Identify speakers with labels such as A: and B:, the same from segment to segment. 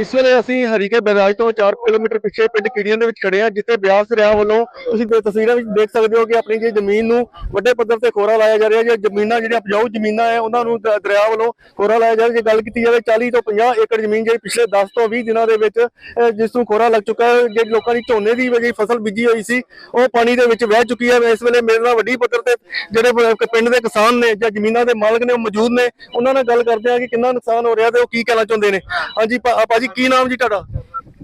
A: ਇਸ ਵੇਲੇ ਅਸੀਂ ਹਰੀਕੇ ਬੈਰਾਜ ਤੋਂ 4 ਕਿਲੋਮੀਟਰ ਪਿੱਛੇ ਪਿੰਡ ਕੀੜੀਆਂ ਦੇ ਵਿੱਚ ਖੜੇ ਹਾਂ ਜਿੱਥੇ ਬਿਆਸ ਦਰਿਆ ਵੱਲੋਂ ਤੁਸੀਂ ਤੇ ਤਸਵੀਰਾਂ ਵਿੱਚ ਦੇਖ ਸਕਦੇ ਹੋ ਕਿ ਆਪਣੀ ਜੀ ਜ਼ਮੀਨ ਨੂੰ ਵੱਡੇ ਪੱਧਰ ਤੇ ਖੋਰਾ ਲਾਇਆ ਜਾ ਰਿਹਾ ਹੈ ਜ਼ਮੀਨਾਂ ਜਿਹੜੀਆਂ ਉਪਜਾਊ ਜ਼ਮੀਨਾਂ ਹੈ ਉਹਨਾਂ ਨੂੰ ਦਰਿਆ ਵੱਲੋਂ ਖੋਰਾ ਲਾਇਆ ਜਾ ਰਿਹਾ ਜੇ ਗੱਲ ਕੀਤੀ ਜਾਵੇ 40 ਤੋਂ 50 ਏਕੜ ਜ਼ਮੀਨ ਜਿਹੜੀ ਪਿਛਲੇ 10 ਤੋਂ 20 ਦਿਨਾਂ ਦੇ ਵਿੱਚ ਅਹ, ਜਿਸ ਨੂੰ ਖੋਰਾ ਲੱਗ ਚੁੱਕਾ ਹੈ ਜਿਹੜੀ ਲੋਕਾਂ ਦੀ ਝੋਨੇ ਦੀ ਜਿਹੜੀ ਫਸਲ ਬੀਜੀ ਹੋਈ ਸੀ ਉਹ ਪਾਣੀ ਦੇ ਵਿੱਚ ਵਹਿ ਚੁੱਕੀ ਹੈ। ਇਸ ਵੇਲੇ ਮੇਰੇ ਨਾਲ ਵੱਡੀ ਪੱਧਰ ਤੇ ਜਿਹੜੇ ਪਿੰਡ ਦੇ ਕਿਸਾਨ ਨੇ ਜਾਂ ਜ਼ਮੀਨਾਂ ਦੇ ਮਾਲਕ ਨੇ ਉਹ ਮੌਜੂਦ ਨੇ ਉਹਨਾਂ ਨਾਲ ਗੱਲ ਕਰਦੇ ਆ ਕਿ ਕਿੰਨਾ ਨੁਕਸਾਨ ਹੋ ਰਿਹਾ ਤੇ ਉਹ ਕੀ ਕਹਿਣਾ ਚਾਹੁੰਦੇ ਨੇ। ਹਾਂਜੀ ਭਾਜੀ ਕੀ ਨਾਮ ਜੀ ਤੁਹਾਡਾ?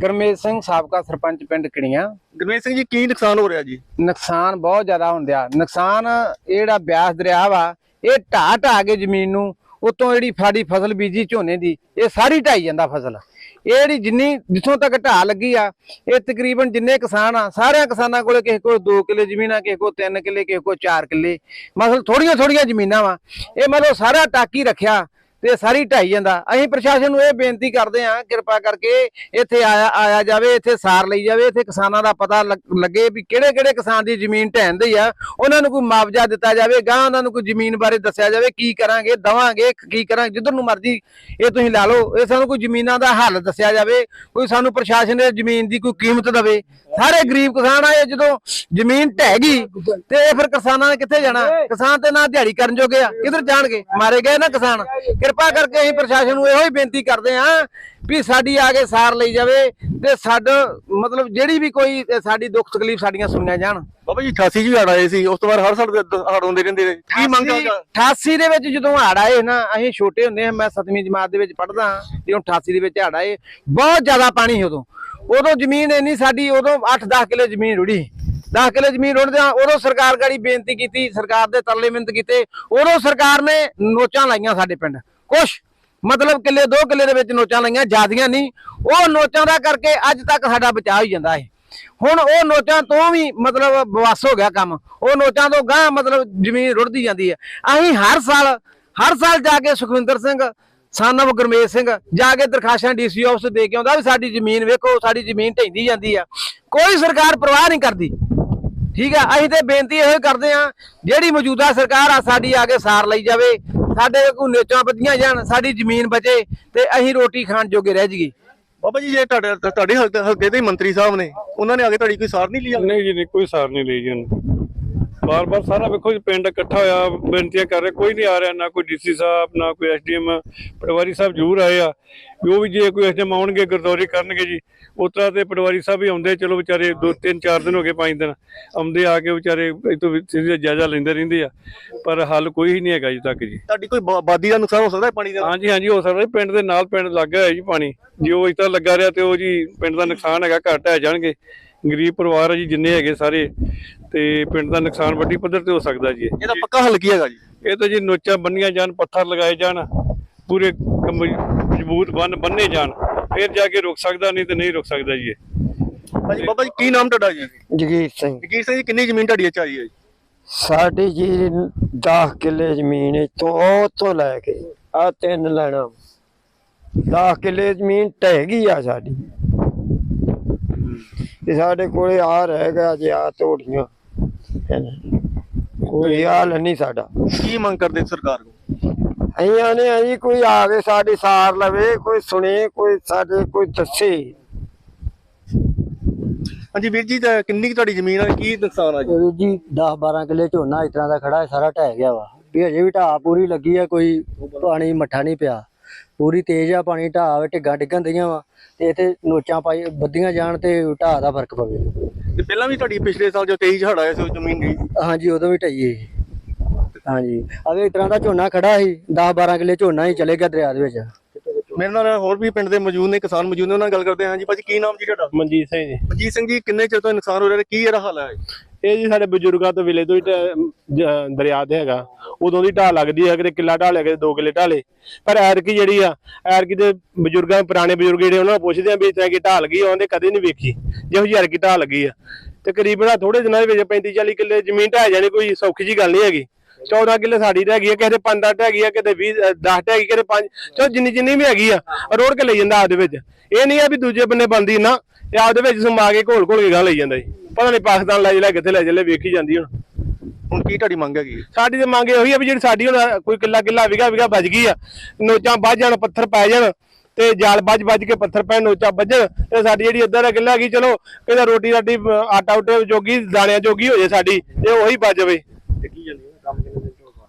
B: ਗਰਮੇਜ ਸਿੰਘ ਸਾਬਕਾ ਸਰਪੰਚ ਪਿੰਡ ਕਿੜੀਆਂ।
A: ਗਰਮੇਸ਼ ਸਿੰਘ ਜੀ ਕੀ ਨੁਕਸਾਨ ਹੋ ਰਿਹਾ ਜੀ?
B: ਨੁਕਸਾਨ ਬਹੁਤ ਜ਼ਿਆਦਾ ਹੁੰਦਿਆ ਨੁਕਸਾਨ ਇਹ ਜਿਹੜਾ ਬਿਆਸ ਦਰਿਆ ਵਾ ਇਹ ਢਾਹ ਢਾਹ ਕੇ ਜ਼ਮੀਨ ਨੂੰ ਉਤੋਂ ਜਿਹੜੀ ਸਾਡੀ ਫਸਲ ਬੀਜੀ ਝੋਨੇ ਦੀ ਇਹ ਸਾਰੀ ਢਾਈ ਜਾਂਦਾ ਫਸਲ। ਇਹ ਜਿਹੜੀ ਜਿੰਨੀ ਜਿੱਥੋਂ ਤੱਕ ਢਾਹ ਲੱਗੀ ਆ ਇਹ ਤਕਰੀਬਨ ਜਿੰਨੇ ਕਿਸਾਨ ਆ ਸਾਰਿਆਂ ਕਿਸਾਨਾਂ ਕੋਲੇ ਕਿਸੇ ਕੋਲ 2 ਕਿੱਲੇ ਜ਼ਮੀਨ ਆ ਕਿਸੇ ਕੋਲ 3 ਕਿੱਲੇ ਕਿਸੇ ਕੋਲ 4 ਕਿੱਲੇ। ਮਤਲਬ ਥੋੜੀਆਂ ਥੋੜੀਆਂ ਜ਼ਮੀਨਾਂ ਵਾ। ਇਹ ਮਤਲਬ ਸਾਰਾ ਟਾਕੀ ਰੱਖਿਆ। ਤੇ ਸਾਰੀ ਢਾਈ ਜਾਂਦਾ। ਅਸੀਂ ਪ੍ਰਸ਼ਾਸਨ ਨੂੰ ਇਹ ਬੇਨਤੀ ਕਰਦੇ ਹਾਂ, ਕਿਰਪਾ ਕਰਕੇ ਇੱਥੇ ਆਇਆ ਆਇਆ ਜਾਵੇ, ਇੱਥੇ ਸਾਰ ਲਈ ਜਾਵੇ, ਇੱਥੇ ਕਿਸਾਨਾਂ ਦਾ ਪਤਾ ਲੱਗੇ ਵੀ ਕਿਹੜੇ ਕਿਹੜੇ ਕਿਸਾਨ ਦੀ ਜ਼ਮੀਨ ਢਹਿੰਦੀ ਆ। ਉਹਨਾਂ ਨੂੰ ਕੋਈ ਮੁਆਵਜ਼ਾ ਦਿੱਤਾ ਜਾਵੇ ਗਾਂ ਉਹਨਾਂ ਨੂੰ ਕੋਈ ਜ਼ਮੀਨ ਬਾਰੇ ਦੱਸਿਆ ਜਾਵੇ, ਕੀ ਕਰਾਂਗੇ, ਦਵਾਂਗੇ, ਕੀ ਕਰਾਂਗੇ, ਜਿੱਧਰ ਨੂੰ ਮਰਜ਼ੀ ਇਹ ਤੁਸੀਂ ਲਾ ਲਓ। ਇਹ ਸਾਨੂੰ ਕੋਈ ਜ਼ਮੀਨਾਂ ਦਾ ਹੱਲ ਦੱਸਿਆ ਜਾਵੇ, ਕੋਈ ਸਾਨੂੰ ਪ੍ਰਸ਼ਾਸਨ ਨੇ ਜ਼ਮੀਨ ਦੀ ਕੋਈ ਕੀਮਤ ਦੇਵੇ। ਸਾਰੇ ਗਰੀਬ ਕਿਸਾਨ ਆ ਇਹ ਜਦੋਂ ਜ਼ਮੀਨ ਢਹਿ ਗਈ, ਤੇ ਇਹ ਫਿਰ ਕਿਸਾਨਾਂ ਨੇ ਕਿੱਥੇ ਜਾਣਾ? ਕਿਸਾਨ ਤੇ ਨਾ ਦਿਹਾੜੀ ਕਰਨ ਜੋਗੇ ਆ। ਕਿੱਧਰ ਜਾਣਗੇ? ਮਾਰੇ ਗਏ ਨਾ ਕਿਸਾਨ। ਕਿਰਪਾ ਕਰਕੇ ਅਸੀਂ ਪ੍ਰਸ਼ਾਸਨ ਨੂੰ ਇਹੋ ਹੀ ਬੇਨਤੀ ਕਰਦੇ ਹਾਂ ਵੀ ਸਾਡੀ ਆ ਕੇ ਸਾਰ ਲਈ ਜਾਵੇ ਤੇ ਸਾਡਾ ਮਤਲਬ ਜਿਹੜੀ ਵੀ ਕੋਈ ਸਾਡੀ ਦੁੱਖ ਤਕਲੀਫ ਸਾਡੀਆਂ ਸੁਣੀਆਂ ਜਾਣ।
A: ਬਾਬਾ ਜੀ 88 ਜੀ ਹੜ ਆਏ ਸੀ ਉਸ ਤੋਂ ਬਾਅਦ ਹਰ ਸਾਲ ਹੜ ਆਉਂਦੇ ਰਹਿੰਦੇ ਨੇ ਕੀ ਮੰਗ ਆ
B: 88 ਦੇ ਵਿੱਚ ਜਦੋਂ ਹੜ ਆਏ ਨਾ ਅਸੀਂ ਛੋਟੇ ਹੁੰਦੇ ਹਾਂ ਮੈਂ 7ਵੀਂ ਜਮਾਤ ਦੇ ਵਿੱਚ ਪੜ੍ਹਦਾ ਜਦੋਂ 88 ਦੇ ਵਿੱਚ ਹੜ ਆਏ ਬਹੁਤ ਜ਼ਿਆਦਾ ਪਾਣੀ ਉਦੋਂ। ਉਦੋਂ ਜ਼ਮੀਨ ਇੰਨੀ ਸਾਡੀ ਉਦੋਂ 8-10 ਕਿੱਲੇ ਜ਼ਮੀਨ ਰੁੜੀ। 10 ਕਿੱਲੇ ਜ਼ਮੀਨ ਰੁੜਦਿਆਂ ਉਦੋਂ ਸਰਕਾਰ ਗਾੜੀ ਬੇਨਤੀ ਕੀਤੀ ਸਰਕਾਰ ਦੇ ਤਰਲੇ ਮਿੰਤ ਕੀਤੇ ਉਦੋਂ ਸਰਕਾਰ ਨੇ ਨੋਚਾਂ ਲਾਈਆਂ ਸਾਡੇ ਪਿੰਡ। ਕੁਛ। ਮਤਲਬ ਕਿੱਲੇ, ਦੋ ਕਿੱਲੇ ਦੇ ਵਿੱਚ ਨੋਚਾਂ ਲਾਈਆਂ, ਜਿਆਦੀਆਂ ਨਹੀਂ। ਉਹ ਨੋਚਾਂ ਦਾ ਕਰਕੇ ਅੱਜ ਤੱਕ ਸਾਡਾ ਬਚਾਅ ਹੋਈ ਜਾਂਦਾ ਹੈ ਹੁਣ ਉਹ ਨੋਟਾਂ ਤੋਂ ਵੀ ਮਤਲਬ ਬਵਸ ਹੋ ਗਿਆ ਕੰਮ। ਉਹ ਨੋਟਾਂ ਤੋਂ ਗਾਂ ਮਤਲਬ ਜ਼ਮੀਨ ਰੁੜਦੀ ਜਾਂਦੀ ਹੈ। ਅਸੀਂ ਹਰ ਸਾਲ ਹਰ ਸਾਲ ਜਾ ਕੇ ਸੁਖਵਿੰਦਰ ਸਿੰਘ ਸਾਨਵ ਗੁਰਮੇਸ਼ ਸਿੰਘ, ਜਾ ਕੇ ਦਰਖਾਸ਼ਾਂ ਡੀਸੀ ਆਫਿਸ ਦੇ ਕੇ ਆਉਂਦਾ ਵੀ ਸਾਡੀ ਜ਼ਮੀਨ ਵੇਖੋ, ਸਾਡੀ ਜ਼ਮੀਨ ਢਹਿੰਦੀ ਜਾਂਦੀ ਆ। ਕੋਈ ਸਰਕਾਰ ਪਰਵਾਹ ਨਹੀਂ ਕਰਦੀ। ਠੀਕ ਆ, ਅਸੀਂ ਤੇ ਬੇਨਤੀ ਇਹੋ ਹੀ ਕਰਦੇ ਆ ਜਿਹੜੀ ਮੌਜੂਦਾ ਸਰਕਾਰ ਆ, ਸਾਡੀ ਆ ਕੇ ਸਾਰ ਲਈ ਜਾਵੇ। ਸਾਡੇ ਕੋਈ ਨੇਚਾਂ ਵਧੀਆਂ ਜਾਣ ਸਾਡੀ ਜ਼ਮੀਨ ਬਚੇ ਤੇ ਅਸੀਂ ਰੋਟੀ ਖਾਣ ਜੋਗੇ ਰਹਿ ਜਾਈਏ।
A: ਬਾਬਾ ਜੀ ਜੇ ਤੁਹਾਡੇ ਤੁਹਾਡੇ ਹਲਕੇ ਦੇ ਮੰਤਰੀ ਸਾਹਿਬ ਨੇ ਉਹਨਾਂ ਨੇ ਆ ਕੇ ਤੁਹਾਡੀ ਕੋਈ ਸਾਰ ਨਹੀਂ ਲਈ?
C: ਨਹੀਂ ਜੀ ਨਹੀਂ ਕੋਈ ਸਾਰ ਨਹੀਂ ਲਈ ਜੀ ਬਾਰ ਬਾਰ ਸਾਰਾ ਵੇਖੋ ਜੀ ਪਿੰਡ ਇਕੱਠਾ ਹੋਇਆ ਬੇਨਤੀਆਂ ਕਰ ਰਿਹਾ ਕੋਈ ਨਹੀਂ ਆ ਰਿਹਾ ਨਾ ਕੋਈ ਡੀਸੀ ਸਾਹਿਬ ਨਾ ਕੋਈ ਐਸਡੀਐਮ ਪਟਵਾਰੀ ਸਾਹਿਬ ਜ਼ਰੂਰ ਆਏ ਆ। ਉਹ ਵੀ ਜੇ ਕੋਈ ਐਸਡੀਐਮ ਆਉਣਗੇ ਗਰਦੌਰੀ ਕਰਨਗੇ ਜੀ ਉਤਰਾ ਤੇ ਪਟਵਾਰੀ ਸਾਹਿਬ ਵੀ ਆਉਂਦੇ ਚਲੋ ਵਿਚਾਰੇ ਦੋ ਤਿੰਨ ਚਾਰ ਦਿਨ ਹੋ ਗਏ ਪੰਜ ਦਿਨ ਆਉਂਦੇ ਆ ਕੇ ਵਿਚਾਰੇ ਇਤੋਂ ਸਿੱਧਾ ਜਾਇਜ਼ਾ ਲੈਂਦੇ ਰਹਿੰਦੇ ਆ। ਪਰ ਹੱਲ ਕੋਈ ਹੀ ਨਹੀਂ ਹੈਗਾ ਜੀ ਤੱਕ ਜੀ।
A: ਤੁਹਾਡੀ ਕੋਈ ਆਬਾਦੀ ਦਾ ਨੁਕਸਾਨ ਹੋ ਸਕਦਾ ਹੈ ਪਾਣੀ ਦਾ?
C: ਹਾਂਜੀ ਹਾਂਜੀ ਹੋ ਸਕਦਾ ਪਿੰਡ ਦੇ ਨਾਲ ਪਿੰਡ ਲੱਗਾ ਹੋਇਆ ਜੀ ਪਾਣੀ। ਜੇ ਉਹ ਤਰ੍ਹਾਂ ਲੱਗਾ ਰਿਹਾ ਤੇ ਉਹ ਜੀ ਪਿੰਡ ਦਾ ਨੁਕਸਾਨ ਹੈਗਾ ਘੱਟ ਹੈ ਜਾਣਗੇ। ਗਰੀਬ ਪਰਿਵਾਰ ਹੈ ਜੀ ਜਿੰਨੇ ਹੈਗੇ ਸਾਰੇ। ਤੇ ਪਿੰਡ ਦਾ ਨੁਕਸਾਨ ਵੱਡੀ ਪੱਧਰ ਤੇ ਹੋ ਸਕਦਾ ਜੀ ਇਹ।
A: ਇਹਦਾ ਪੱਕਾ ਹੱਲ ਕੀ ਹੈਗਾ ਜੀ?
C: ਇਹ ਤਾਂ ਜੀ ਨੋਚਾਂ ਬੰਨੀਆਂ ਜਾਣ ਪੱਥਰ ਲਗਾਏ ਜਾਣ ਪੂਰੇ ਮਜ਼ਬੂਤ ਬੰਨ ਬੰਨੇ ਜਾਣ ਫਿਰ ਜਾ ਕੇ ਰੁਕ ਸਕਦਾ ਨਹੀਂ ਤੇ ਨਹੀਂ ਰੁਕ ਸਕਦਾ ਜੀ
A: ਹਾਂਜੀ ਬਾਬਾ ਜੀ ਕੀ ਨਾਮ ਤੁਹਾਡਾ ਜੀ?
B: ਜਗੀਰ ਸਿੰਘ।
A: ਜਗੀਰ ਸਿੰਘ ਜੀ ਕਿੰਨੀ ਜ਼ਮੀਨ ਤੁਹਾਡੀ ਚ ਆਈ ਹੈ ਜੀ?
B: ਸਾਡੀ ਜੀ 10 ਕਿੱਲੇ ਜ਼ਮੀਨ ਉਹ ਤੋਂ ਲੈ ਕੇ ਆ ਤਿੰਨ ਲੈਣਾ। 10 ਕਿੱਲੇ ਜ਼ਮੀਨ ਢਹਿ ਗਈ ਆ ਸਾਡੀ। ਤੇ ਸਾਡੇ ਕੋਲੇ ਆ ਰਹਿ ਗਿਆ ਜੇ ਆ ਤੋੜੀਆਂ। ਕੋਈ ਹਾਲ ਨਹੀਂ ਸਾਡਾ।
A: ਕੀ ਮੰਗ ਕਰਦੇ ਸਰਕਾਰ ਨੂੰ
B: ਅਸੀਂ ਆਨੇ ਆ ਜੀ ਕੋਈ ਆਵੇ ਸਾਡੀ ਸਾਰ ਲਵੇ ਕੋਈ ਸੁਣੇ ਕੋਈ ਸਾਡੇ ਕੋਈ ਦੱਸੇ।
A: ਹਾਂਜੀ ਵੀਰ ਜੀ ਤਾਂ ਕਿੰਨੀ ਕੁ ਤੁਹਾਡੀ ਜ਼ਮੀਨ ਹੈ ਕੀ ਨੁਕਸਾਨ ਆ ਜੀ?
D: ਜੀ 10 12 ਕਿੱਲੇ ਝੋਨਾ ਇਸ ਤਰ੍ਹਾਂ ਦਾ ਖੜਾ ਹੈ ਸਾਰਾ ਢਹਿ ਗਿਆ ਵਾ। ਵੀ ਅਜੇ ਵੀ ਢਾਹ ਪੂਰੀ ਲੱਗੀ ਆ ਕੋਈ ਪਾਣੀ ਮੱਠਾ ਨਹੀਂ ਪਿਆ। ਪੂਰੀ ਤੇਜ਼ ਆ ਪਾਣੀ ਢਾਹ ਢਿੱਗਾਂ ਡਿੱਗਣ ਦਈਆਂ ਵਾ ਤੇ ਇੱਥੇ ਨੋਚਾਂ ਪਾਈ ਬੱਦੀਆਂ ਜਾਣ ਤੇ ਢਾਹ ਦਾ ਫ਼ਰਕ ਪਵੇ।
A: ਤੇ ਪਹਿਲਾਂ ਵੀ ਤੁਹਾਡੀ ਪਿਛਲੇ ਸਾਲ ਜੋ 23 ਹੜ ਆਇਆ ਸੀ, ਉਹ ਜ਼ਮੀਨ ਗਈ
D: ਹਾਂਜੀ, ਉਦੋਂ ਵੀ ਢਈ ਏ ਹਾਂਜੀ। ਅਵੇ ਇਸ ਤਰ੍ਹਾਂ ਦਾ ਝੋਨਾ ਖੜਾ ਸੀ 10 12 ਕਿੱਲੇ ਝੋਨਾ ਹੀ ਚਲੇ ਗਿਆ ਦਰਿਆ ਦੇ ਵਿੱਚ।
A: ਮੇਰੇ ਨਾਲ ਹੋਰ ਵੀ ਪਿੰਡ ਦੇ ਮੌਜੂਦ ਨੇ ਕਿਸਾਨ ਮੌਜੂਦ ਨੇ ਉਹਨਾਂ ਨਾਲ ਗੱਲ ਕਰਦੇ ਹਾਂ ਹਾਂਜੀ ਭਾਜੀ ਕੀ ਨਾਮ ਜੀ ਤੁਹਾਡਾ?
E: ਮਨਜੀਤ ਸਿੰਘ ਜੀ।
A: ਮਨਜੀਤ ਸਿੰਘ ਜੀ ਕਿੰਨੇ ਚਿਰ ਤੋਂ ਨੁਕਸਾਨ ਹੋ ਰਿਹਾ ਤੇ ਕੀ ਇਹਦਾ ਹੱਲ ਹੈ?
E: ਇਹ ਜੀ ਸਾਡੇ ਬਜ਼ੁਰਗਾਂ ਤੋਂ ਵੇਲੇ ਤੋਂ ਹੀ ਜ- ਦਰਿਆ ਤੇ ਹੈਗਾ। ਉਦੋਂ ਦੀ ਢਾਹ ਲੱਗਦੀ ਹੈ ਕਿਤੇ ਕਿੱਲਾ ਢਾਹ ਲਿਆ ਕਿਤੇ ਦੋ ਕਿੱਲੇ ਢਾਲੇ। ਪਰ ਐਰਕੀ ਜਿਹੜੀ ਆ ਐਰਕੀ ਦੇ ਬਜ਼ੁਰਗਾਂ ਪੁਰਾਣੇ ਬਜ਼ੁਰਗ ਜਿਹੜੇ ਉਹਨਾਂ ਨੂੰ ਪੁੱਛਦੇ ਆ ਵੀ ਤਰ੍ਹਾਂ ਕੀ ਢਾਹ ਲੱਗੀ ਆ, ਉਹਨੇ ਕਦੇ ਨਹੀਂ ਵੇਖੀ। ਜਿਹੋ ਜਿਹੀ ਐਰਕੀ ਢਾਹ ਲੱਗੀ ਆ। ਤਕਰੀਬਨ ਆਹ ਥੋੜੇ ਦਿਨਾਂ ਦੇ ਵਿੱਚ 35 40 ਕਿੱਲੇ ਜ਼ਮੀਨ ਢਾਹ ਜਾਣੀ ਕੋਈ ਸੌਖੀ ਜੀ ਗੱਲ ਨਹੀਂ ਹੈਗੀ। 14 ਕਿੱਲੇ ਸਾਡੀ ਰਹਿ ਗਈ ਆ ਕਿਸੇ ਦੇ 5 10 ਹੈਗੀ ਆ ਕਿਤੇ 20 10 ਹੈਗੀ ਕਿਤੇ 5 ਚਲੋ ਜਿੰਨੀ ਜਿੰਨੀ ਵੀ ਹੈਗੀ ਆ ਰੋੜ ਕੇ ਲਈ ਜਾਂਦਾ ਆਪਦੇ ਵਿੱਚ। ਇਹ ਨਹੀਂ ਆ ਵੀ ਦੂਜੇ ਬੰਨੇ ਬੰਦੀ ਨਾ ਇਹ ਆਪਦੇ ਵਿੱਚ ਸਮਾ ਕੇ ਘੋਲ ਘੋਲ ਕੇ ਗਾਂ ਲਈ ਜਾਂਦਾ ਜੀ। ਪਤਾ ਨਹੀਂ ਪਾਕਿਸਤਾਨ ਲੈ ਜਲੇ ਕਿੱਥੇ ਲੈ ਜਲੇ ਵੇਖੀ ਜਾਂਦੀ ਹੁਣ।
A: ਹੁਣ ਕੀ ਤੁਹਾਡੀ ਮੰਗ ਹੈਗੀ?
E: ਸਾਡੀ ਤੇ ਮੰਗ ਇਹੀ ਆ ਵੀ ਜਿਹੜੀ ਸਾਡੀ ਹੁਣ ਕੋਈ ਕਿੱਲਾ ਕਿੱਲਾ ਵਿਗਾ ਵਿਗਾ ਬਚ ਗਈ ਆ ਨੋਚਾਂ ਵੱਜ ਜਾਣ ਪੱਥਰ ਪੈ ਜਾਣ ਤੇ ਜਾਲ ਵੱਜ ਵੱਜ ਕੇ ਪੱਥਰ ਪੈਣ ਨੋਚਾ ਵੱਜਣ ਤੇ ਸਾਡੀ ਜਿਹੜੀ ਅੱਧਾ ਦਾ ਕਿੱਲਾ ਹੈਗੀ ਚਲੋ ਕਿਤੇ ਰੋਟੀ ਰਾਟੀ ਆਟਾ ਉਟੇ ਜੋਗੀ ਦਾਣਿਆਂ ਜੋਗੀ ਹੋ ਜੇ ਸਾਡੀ ਤੇ ਉਹੀ ਬਚ ਜਾਵੇ।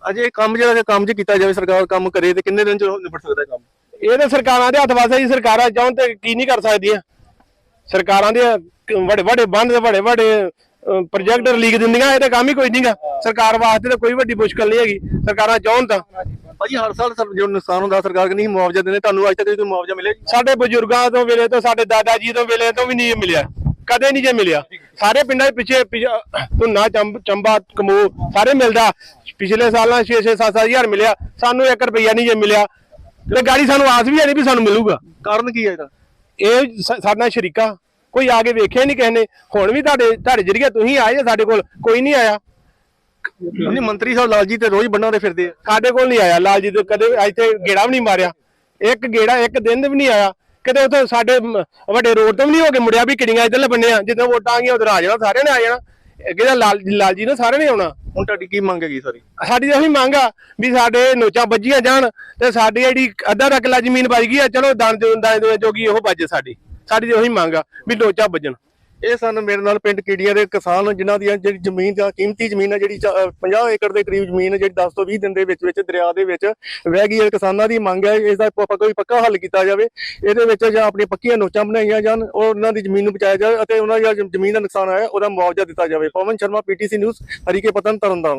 A: ਅਜੇ ਕੰਮ ਜਿਹੜਾ ਕੰਮ ਜੇ ਕੀਤਾ ਜਾਵੇ ਸਰਕਾਰ ਕੰਮ ਕਰੇ ਤੇ ਕਿੰਨੇ ਦਿਨ ਚ ਨਿਬੜ ਸਕਦਾ ਹੈ ਕੰਮ?
E: ਇਹ ਤਾਂ ਸਰਕਾਰਾਂ ਦੇ ਹੱਥ ਵਾਸਤੇ ਜੀ ਸਰਕਾਰਾਂ ਚਾਹਣ ਤੇ ਕੀ ਨਹੀਂ ਕਰ ਸਕਦੀਆਂ। ਸਰਕਾਰਾਂ ਦੇ ਵੱਡੇ ਵੱਡੇ ਬੰਦ ਤੇ ਵੱਡੇ ਵੱਡੇ ਪ੍ਰੋਜੈਕਟ ਲੀਕ ਦਿੰਦੀਆਂ ਇਹ ਤਾਂ ਕੰਮ ਹੀ ਕੋਈ ਨਹੀਂਗਾ ਸਰਕਾਰ ਵਾਸਤੇ ਤਾਂ ਕੋਈ ਵੱਡੀ ਮੁਸ਼ਕਲ ਨਹੀਂ ਹੈਗੀ। ਸਰਕਾਰਾਂ ਚਾਹਣ ਤਾਂ।
A: ਭਾਜੀ ਹਰ ਸਾਲ ਜੋ ਨੁਕਸਾਨ ਹੁੰਦਾ ਸਰਕਾਰ ਕਹਿੰਦੀ ਮੁਆਵਜ਼ਾ ਦਿੰਦੇ ਤੁਹਾਨੂੰ ਅੱਜ ਤੱਕ ਕੋਈ ਮੁਆਵਜ਼ਾ ਮਿਲਿਆ ਜੀ?
E: ਸਾਡੇ ਬਜ਼ੁਰਗਾਂ ਤੋਂ ਵੇਲੇ ਤੋਂ ਸਾਡੇ ਦਾਦਾ ਜੀ ਤੋਂ ਵੇਲੇ ਤੋਂ ਵੀ ਨਹੀਂ ਮਿਲਿਆ। ਕਦੇ ਨਹੀਂ ਜੇ ਮਿਲਿਆ। ਸਾਰੇ ਪਿੰਡਾਂ ਦੇ ਪਿੱਛੇ ਧੁੰਨਾ ਚੰਬਾ ਕਮੋ ਸਾਰੇ ਮਿਲਦਾ। ਪਿਛਲੇ ਸਾਲਾਂ 6 6 7 ਹਜ਼ਾਰ ਮਿਲਿਆ। ਸਾਨੂੰ 1 ਰੁਪਈਆ ਨਹੀਂ ਜੇ ਮਿਲਿਆ। ਤੇ ਗਾੜੀ ਸਾਨੂੰ ਆਸ ਵੀ ਹੈ ਨਹੀਂ ਵੀ ਸਾਨੂੰ ਮਿਲੂਗਾ।
A: ਕਾਰਨ ਕੀ ਹੈ ਇਹਦਾ?
E: ਇਹ ਸਾਡਾ ਸ਼ਰੀਕਾ। ਕੋਈ ਆ ਕੇ ਵੇਖਿਆ ਨਹੀਂ ਕਿਸੇ ਨੇ। ਹੁਣ ਵੀ ਤੁਹਾਡੇ ਤੁਹਾਡੇ ਜਰੀਏ ਤੁਸੀਂ ਆਏ ਜੇ ਸਾਡੇ ਕੋਲ। ਕੋਈ ਨਹੀਂ ਆਇਆ।
A: ਨਹੀਂ ਮੰਤਰੀ ਸਾਹਿਬ ਲਾਲਜੀ ਤੇ ਰੋਜ਼ ਬੰਨਾਂ ਦੇ ਫਿਰਦੇ ਆ।
E: ਸਾਡੇ ਕੋਲ ਨਹੀਂ ਆਇਆ। ਲਾਲ ਜੀ ਤੇ ਕਦੇ ਇੱਥੇ ਗੇੜਾ ਵੀ ਨਹੀਂ ਮਾਰਿਆ। ਇੱਕ ਗੇੜਾ ਇੱਕ ਦਿਨ ਵੀ ਨਹੀਂ ਆਇਆ। ਕਿਤੇ ਉੱਥੇ ਸਾਡੇ ਵੱਡੇ ਰੋਡ ਤੋਂ ਵੀ ਨਹੀਂ ਹੋ ਕੇ ਮੁੜਿਆ ਵੀ ਕਿੜੀਆਂ ਇੱਧਰਲੇ ਬੰਨੇ ਆ ਜਦੋਂ ਵੋਟਾਂ ਆ ਗਈਆਂ ਉਧਰ ਆ ਜਾਣਾ ਸਾਰਿਆਂ ਨੇ ਆ ਜਾਣਾ। ਅੱਗੇ ਤਾਂ ਲਾਲ ਲਾਲ ਜੀ ਨੇ ਸਾਰਿਆਂ ਨੇ ਆਉਣਾ।
A: ਹੁਣ ਤੁਹਾਡੀ ਕੀ ਮੰਗ ਹੈਗੀ ਸਾਰੀ?
E: ਸਾਡੀ ਤਾਂ ਇਹੀ ਮੰਗ ਆ ਵੀ ਸਾਡੇ ਨੋਚਾਂ ਵੱਜੀਆਂ ਜਾਣ ਤੇ ਸਾਡੀ ਜਿਹੜੀ ਅੱਧਾ ਦਾ ਕਿੱਲਾ ਜ਼ਮੀਨ ਬਚ ਗਈ ਆ ਚਲੋ ਦਾਣ ਦਾਣੇ ਦੇ ਜੋਗੀ ਉਹ ਬਚੇ ਸਾਡੀ। ਸਾਡੀ ਤਾਂ ਉਹੀ ਮੰਗ ਆ ਵੀ ਨੋਚਾਂ ਵੱਜਣ।
A: ਇਹ ਸਨ ਮੇਰੇ ਨਾਲ ਪਿੰਡ ਕੀੜੀਆਂ ਦੇ ਕਿਸਾਨ ਜਿਨ੍ਹਾਂ ਦੀ ਜਿਹੜੀ ਜ਼ਮੀਨ ਦਾ ਕੀਮਤੀ ਜ਼ਮੀਨ ਹੈ ਜਿਹੜੀ ਚ- ਅਹ 50 ਏਕੜ ਦੇ ਕਰੀਬ ਜ਼ਮੀਨ ਹੈ ਜਿਹੜੀ 10 ਤੋਂ 20 ਦਿਨ ਦੇ ਵਿੱਚ ਵਿੱਚ ਦਰਿਆ ਦੇ ਵਿੱਚ ਵਹਿ ਗਈ ਹੈ। ਕਿਸਾਨਾਂ ਦੀ ਮੰਗ ਹੈ ਇਸ ਦਾ ਕੋਈ ਪੱਕਾ ਹੱਲ ਕੀਤਾ ਜਾਵੇ। ਇਹਦੇ ਵਿੱਚ ਜਾਂ ਆਪਣੀਆਂ ਪੱਕੀਆਂ ਨੋਚਾਂ ਬਣਾਈਆਂ ਜਾਣ ਔਰ ਉਹਨਾਂ ਦੀ ਜ਼ਮੀਨ ਨੂੰ ਬਚਾਇਆ ਜਾਵੇ ਅਤੇ ਉਹਨਾਂ ਦੀ ਜ਼ਮੀਨ ਦਾ ਨੁਕਸਾਨ ਆਇਆ ਉਹਦਾ ਮੁਆਵਜ਼ਾ ਦਿੱਤਾ ਜਾਵੇ। Pawan Sharma, PTC news, Harike, Pattan, Tarn Taran.